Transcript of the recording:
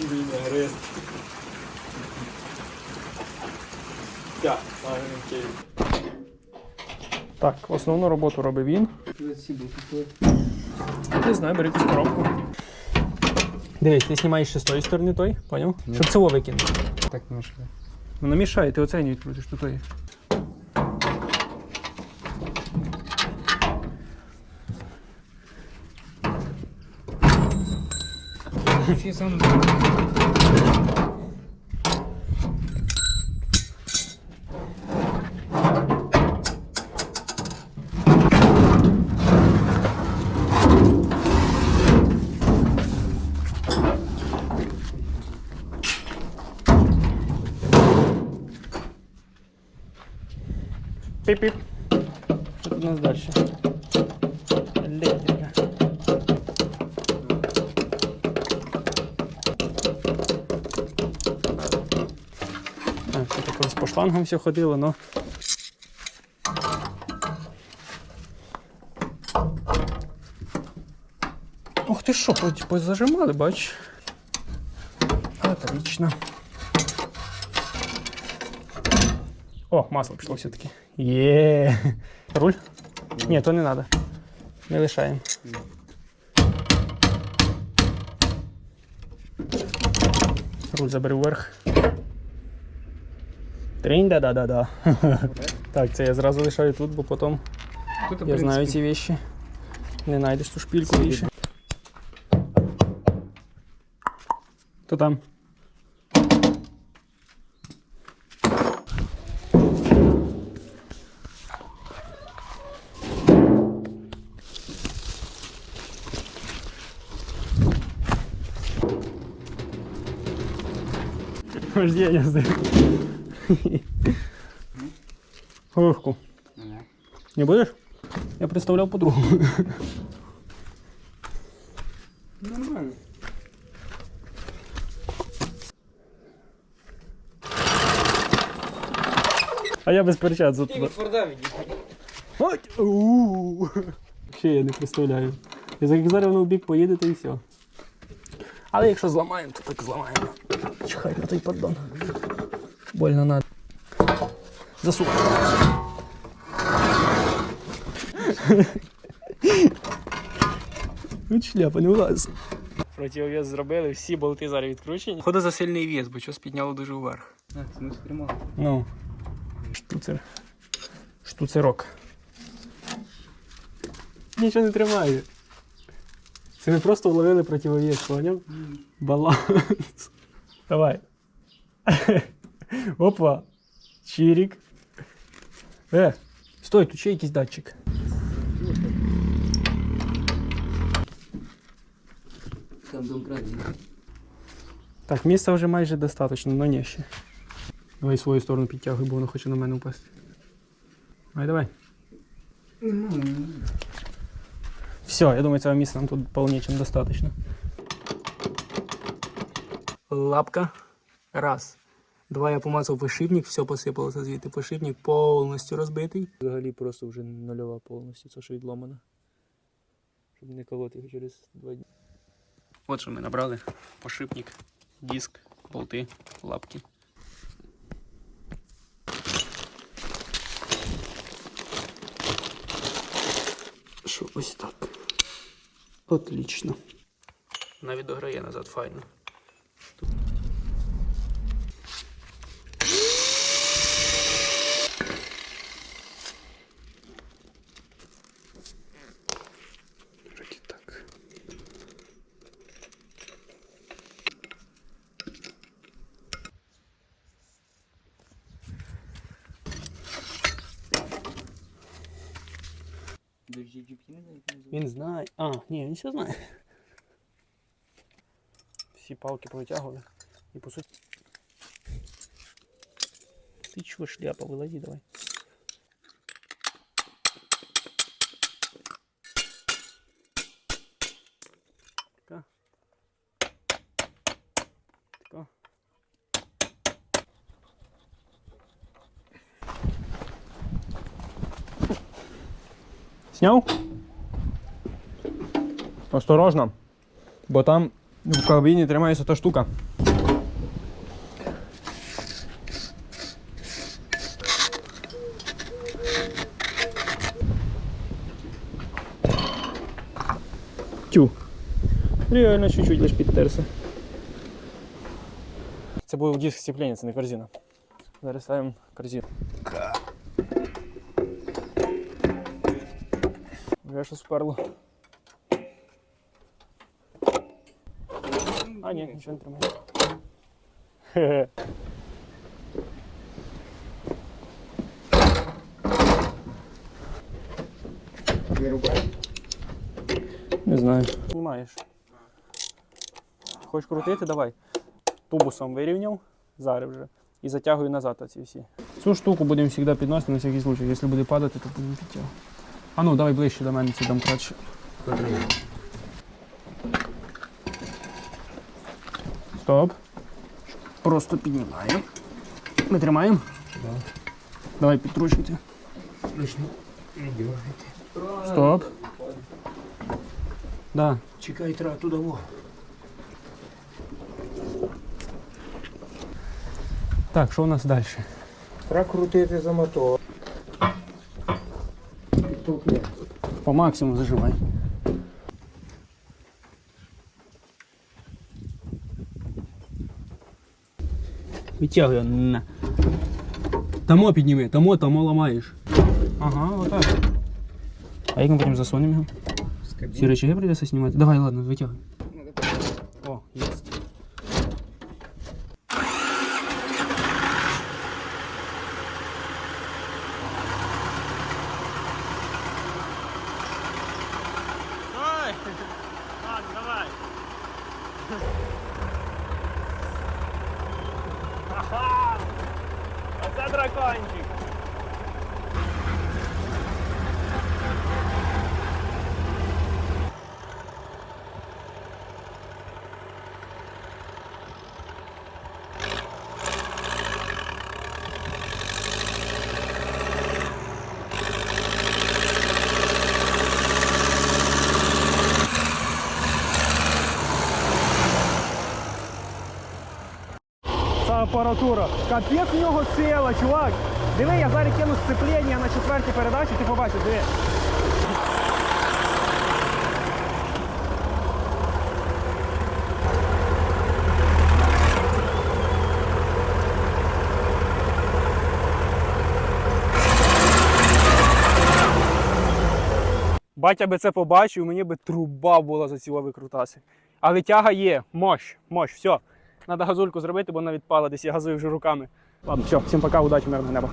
Вінегрест. Так, маленький. Так, основну роботу робив він. Не знаю, якусь коробку. Дивись, ти знімаєш ще з тої сторони той, поняв? Щоб це викинути. Так не мішає. Воно мішає, ти оце не відкрутиш до тої. Всі сам Піп-піп. Що тут у нас далі? По шлангам все ходило, но. Ух ти що, хоч позажимали, бач. Отлично. О, масло пішло все-таки. Є. Руль? Ні, то не треба. Не лишаємо. Руль забери вверх. Тринь, да да да да Так, це я зразу лишаю тут, бо потім Тут, я знаю ці вещі. Не знайдеш ту шпільку більше. То там. Вождение Головку. Не будешь? Я представлял по-другому. Нормально. А я без перчаток Ти туди. від Форда відійшов. От! У-у-у. Ще я не представляю. Я як зараз воно в бік поїдете і все. Але якщо зламаємо, то так зламаємо. Чихай на той поддон. Больно надо. Засух. Від шляпа не влазить. Противовес зробили, всі болти зараз відкручені. Ходу за сильний вес, бо щось підняло дуже вверх. Це не стримало. Ну. Штуцер. Штуцерок. Нічого не тримає. Це ми просто вловили противовес, поняв? Баланс. Давай. Опа. Чирик. Е, стой, тут ще якийсь датчик. Там домкрат. Так, місця вже майже достатньо, але ні ще. Давай свою сторону підтягуй, бо воно хоче на мене впасти. Давай, давай. Все, я думаю, цього місця нам тут вполне чем достаточно. Лапка. Раз. Два я помацав пошипник, все посипалося звідти. Пошипник повністю розбитий. Взагалі просто вже нульова повністю, це що відломано. Щоб не колоти його через два дні. От що ми набрали. Пошипник, диск, болти, лапки. Що ось так. Отлично. Навіть дограє назад файно. Дожді джипки не знаю, як називається. Він знає. А, ні, він все знає. Всі палки повитягували. І по суті. Ти чого шляпа, вилазі давай. Сняв? Осторожно, бо там В кабіні тримається та штука. Тю. Реально чуть-чуть лиш підтерся. Це був диск сцеплення, це не корзина. Зараз ставимо корзину. Вже щось вперло. А, ні, нічого не тримає. Хе-хе. Не знаю. Знімаєш. Хочеш крутити, давай. Тубусом вирівняв, зараз вже. І затягую назад оці всі. Цю штуку будемо завжди підносити на всякий случай. Якщо буде падати, то будемо підтягувати. А ну, давай ближче до мене ці домкрат. Стоп. Просто піднімаємо. Ми тримаємо? Давай підтручуйте. Стоп. Да. Чекай, треба туди во. Так, що у нас далі? Треба крутити за мотор. По максимуму зажимай. Витягуй на. Тамо підніми, тамо, тамо ламаєш. Ага, отак. А як ми потім засунемо його? Всі речі прийдеться знімати? Давай, ладно, витягуй. behind you. Апаратура. Капець в нього сила, чувак. Диви, я зараз кину сцеплення на четвертій передачі, ти побачиш, диви. Батя би це побачив, мені би труба була за цього викрутаси. Але тяга є, мощ, мощ, все. Надо газульку зробити, бо вона відпала, десь я газую вже руками. Ладно, все, всім пока, удачі, мирного неба.